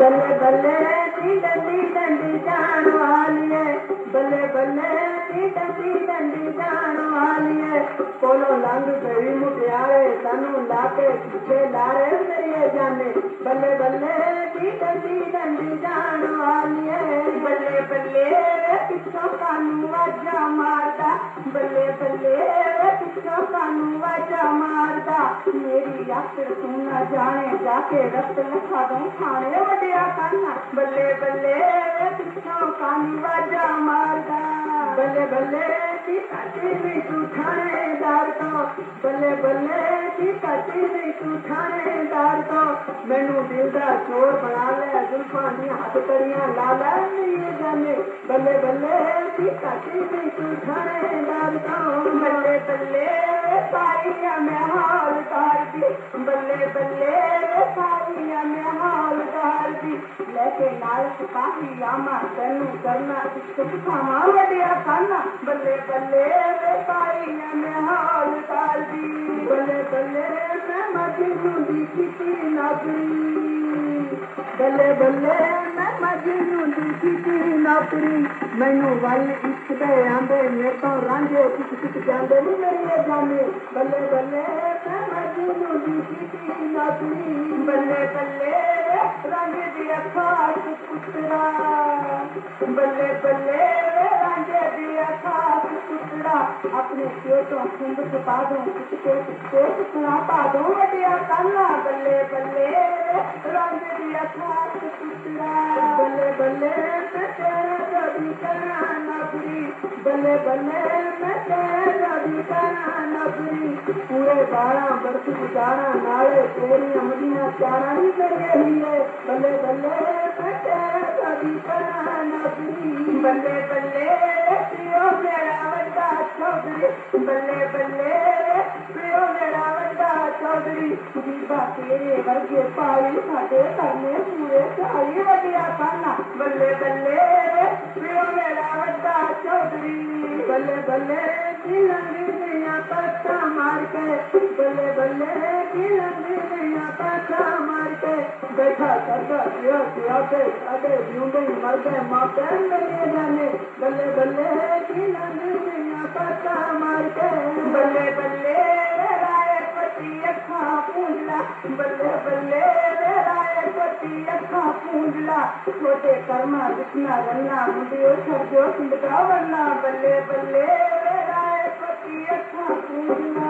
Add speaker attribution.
Speaker 1: बल्ले बल्ले तीडन तीडन जान वालिए। बल्ले बल्ले तीडन तीडन जान वालिए। कोलो लंग जाने। बल्ले बल्ले तीडन तीडन जान वालिए।
Speaker 2: बल्ले बल्ले पिछो कानू आजा बल्ले मार दा मेरी आखिर तू ना जाने, जाके रक्त लखा दूँ खाने। वडिया काना बल्ले बल्ले पिछों कानी वाजा मारदा।
Speaker 1: बल्ले बल्ले ती काटी भी तू थानेदार तो बल्ले बल्ले ती कटी भी तू थानेदार तो मैनू दिल दा चोर बना ले, जुल्फां दी हथ कड़ियाँ ला ले नी जाने। बल्ले बल्ले ती कटी भी तू थाने
Speaker 2: साड़िया में हाल कर दी। बल्ले बल्ले वे साड़िया में हाल कर दी। लेके नाल सिपाही लामा तेनू करना इश्क वडिया खाना, बल्ले बल्ले वे में हाल कर
Speaker 1: बल्ले बल्ले मैं मजनू दी किसी नगरी। बल्ले बल्ले ਮੈਂ ਮਜਨੂ ਦੀ ਕੀਤੀ ਨੌਕਰੀ ਮੈਨੂੰ ਵੱਲ ਇਸ਼ਕ ਦੇ ਆਂਦੇ ਮੇਰੇ ਤੋਂ ਰਾਂਝੇ ਕਿਸ ਕਿਸ ਜਾਂਦੇ ਨੀ ਮੇਰੀ ਜਾਨੇ ਬੱਲੇ ਬੱਲੇ ਮੈਂ ਮਜਨੂ ਦੀ ਕੀਤੀ ਨੌਕਰੀ ਬੱਲੇ
Speaker 2: ਬੱਲੇ ਰੰਗ ਦੀ ਅੱਖਾਂ ਚ ਪੁੱਤਰਾ ਬੱਲੇ ਬੱਲੇ ਰਾਂਝੇ ਦੀ ਅੱਖਾਂ ਚ ਪੁੱਤਰਾ ਆਪਣੇ ਪੇਟੋਂ ਖੁੰਬ ਚ ਪਾ ਦੂੰ ਕਿਤੇ ਕਿਤੇ ਸੁਣਾ ਪਾ ਦੂੰ ਵੱਡਿਆ
Speaker 1: बल्ले बल्ले मैं तेरा दीवाना नबरी पूरे बारह बर्फ़ गुजारा नाले, तेरी अमदीना प्यारा ही कर रही है बल्ले बल्ले मैं तेरा दीवाना नबरी बल्ले
Speaker 2: बल्ले प्रियो मेरा बंदा, चौधरी। बल्ले बल्ले प्रियो मेरा बंदा, चौधरी। दीवा तेरे वर्गे पाली साडे करने पूरे चाली वडिया पाना बल्ले बल्ले बल्ले
Speaker 1: बल्ले खिलंगिया पत्ता मार के बल्ले बल्ले खिलंगिया पत्ता मार के। बैठा करता सिया सिया पे अरे यूँ मर गए माँ पैर लगे जाने। बल्ले बल्ले खिलंगिया पत्ता मार के। बल्ले
Speaker 2: बल्ले राय पति अखा पुल्ला बल्ले बल्ले राय पति पूंजला छोटे कर्मा जितना गन्ना मुंडियो सब जो सिंधका वरना बल्ले बल्ले राय पति अच्छा पूंजना